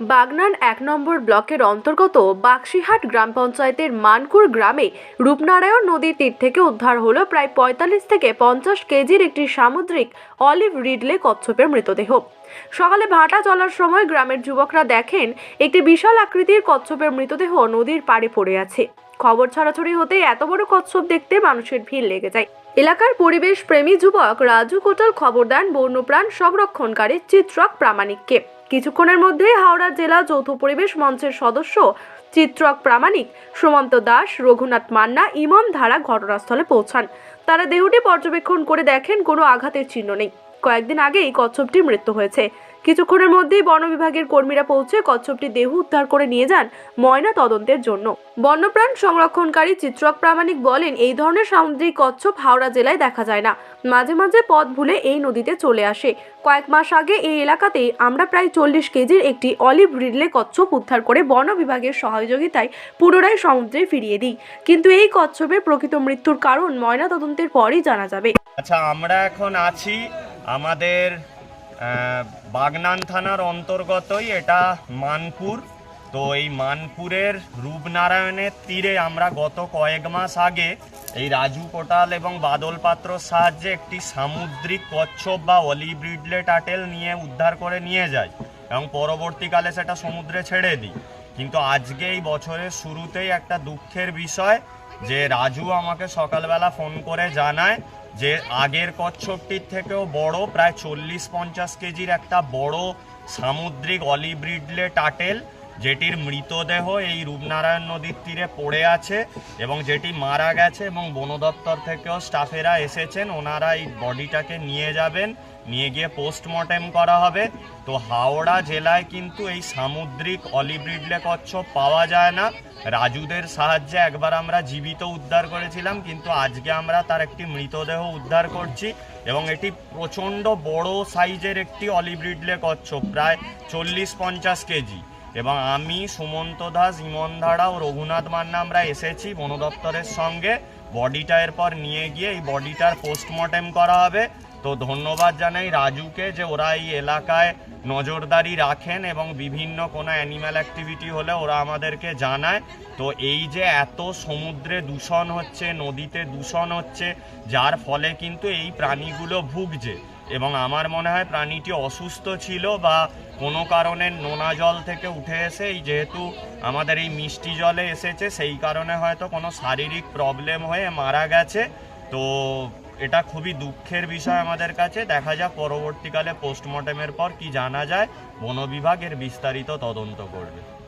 বাগনান এক নম্বর ব্লকের অন্তর্গত বাক্সিহাট গ্রাম পঞ্চায়েতের মানকুর গ্রামে রূপনারায়ণ নদীর তীর থেকে উদ্ধার হল প্রায় পঁয়তাল্লিশ থেকে পঞ্চাশ কেজির একটি সামুদ্রিক অলিভ রিডলে কচ্ছপের মৃতদেহ। সকালে ভাটা চলার সময় গ্রামের যুবকরা দেখেন, একটি বিশাল আকৃতির কচ্ছপের মৃতদেহ নদীর পাড়ে পড়ে আছে। খবর ছড়াছড়ি হতে এত বড় কচ্ছপ দেখতে মানুষের ভিড় লেগে যায়। এলাকার পরিবেশ প্রেমী যুবক রাজু কোটাল খবর দেন বন্যপ্রাণ সংরক্ষণকারী চিত্রক প্রামাণিককে। কিছুক্ষণের মধ্যেই হাওড়া জেলা যৌথ পরিবেশ মঞ্চের সদস্য চিত্রক প্রামাণিক সুমন্ত দাস, রঘুনাথ মান্না ইমন ধারা ঘটনাস্থলে পৌঁছান। তারা দেহটি পর্যবেক্ষণ করে দেখেন কোনো আঘাতের চিহ্ন নেই। কয়েকদিন আগেই কচ্ছপটির মৃত্যু হয়েছে। কিছুক্ষণের মধ্যেই বন বিভাগের কর্মীরা পৌঁছে কচ্ছপটির দেহ উদ্ধার করে নিয়ে যান ময়না তদন্তের জন্য। বন্যপ্রাণ সংরক্ষণকারী চিত্রক প্রামাণিক বলেন, এই ধরনের সামুদ্রিক কচ্ছপ হাওড়া জেলায় দেখা যায় না। মাঝে মাঝে পথ ভুলে এই নদীতে চলে আসে। কয়েক মাস আগে এই এলাকাতেই আমরা প্রায় চল্লিশ কেজির একটি অলিভ রিডলে কচ্ছপ উদ্ধার করে বন বিভাগের সহযোগিতায় পুনরায় সমুদ্রে ফিরিয়ে দিই। কিন্তু এই কচ্ছপের প্রকৃত মৃত্যুর কারণ ময়না তদন্তের পরই জানা যাবে। আচ্ছা আমরা এখন আছি আমাদের বাগনান থানার অন্তর্গতই এটা মানপুর। তো এই মানপুরের রূপনারায়ণের তীরে আমরা গত কয়েক মাস আগে এই রাজু কোটাল এবং বাদল পাত্রর সাহায্যে একটি সামুদ্রিক কচ্ছপ বা অলিভ রিডলে টাটেল নিয়ে উদ্ধার করে নিয়ে যাই এবং পরবর্তীকালে সেটা সমুদ্রে ছেড়ে দিই। কিন্তু আজকে এই বছরের শুরুতেই একটা দুঃখের বিষয় যে রাজু আমাকে সকালবেলা ফোন করে জানায় যে আগের কচ্ছপটির থেকেও বড়, প্রায় চল্লিশ পঞ্চাশ কেজির একটা বড় সামুদ্রিক অলিব্রিডলে রিডলে টাটেল যেটির মৃতদেহ এই রূপনারায়ণ নদীর তীরে পড়ে আছে এবং যেটি মারা গেছে এবং বন দপ্তর থেকেও স্টাফেরা এসেছেন, ওনারা এই বডিটাকে নিয়ে যাবেন, নিয়ে গিয়ে পোস্টমর্টেম করা হবে। তো হাওড়া জেলায় কিন্তু এই সামুদ্রিক অলিভ রিডলে কচ্ছপ পাওয়া যায় না। রাজুদের সাহায্যে একবার আমরা জীবিত উদ্ধার করেছিলাম, কিন্তু আজকে আমরা তার একটি মৃতদেহ উদ্ধার করছি এবং এটি প্রচণ্ড বড় সাইজের একটি অলিভ রিডলে কচ্ছপ, প্রায় চল্লিশ পঞ্চাশ কেজি। এবং আমি সুমন্ত দাস, ইমন ধারা ও রঘুনাথ মান্না আমরা এসেছি বন দপ্তরের সঙ্গে। বডিটা এরপর নিয়ে গিয়ে এই বডিটার পোস্টমর্টেম করা হবে। তো ধন্যবাদ জানাই রাজুকে যে ওরা এই এলাকায় নজরদারি রাখেন এবং বিভিন্ন কোনো অ্যানিম্যাল অ্যাক্টিভিটি হলে ওরা আমাদেরকে জানায়। তো এই যে এত সমুদ্রে দূষণ হচ্ছে, নদীতে দূষণ হচ্ছে, যার ফলে কিন্তু এই প্রাণীগুলো ভুগছে। এবং আমার মনে হয় প্রাণীটি অসুস্থ ছিল বা কোনো কারণে নোনা জল থেকে উঠে এসে, এই যেহেতু আমাদের এই মিষ্টি জলে এসেছে, সেই কারণে হয়তো কোনো শারীরিক প্রবলেম হয়ে মারা গেছে। তো এটা খুবই দুঃখের বিষয় আমাদের কাছে। দেখা যাক পরবর্তীকালে পোস্টমর্টেমের পর কি জানা যায়। বন বিভাগ এর বিস্তারিত তদন্ত করবে।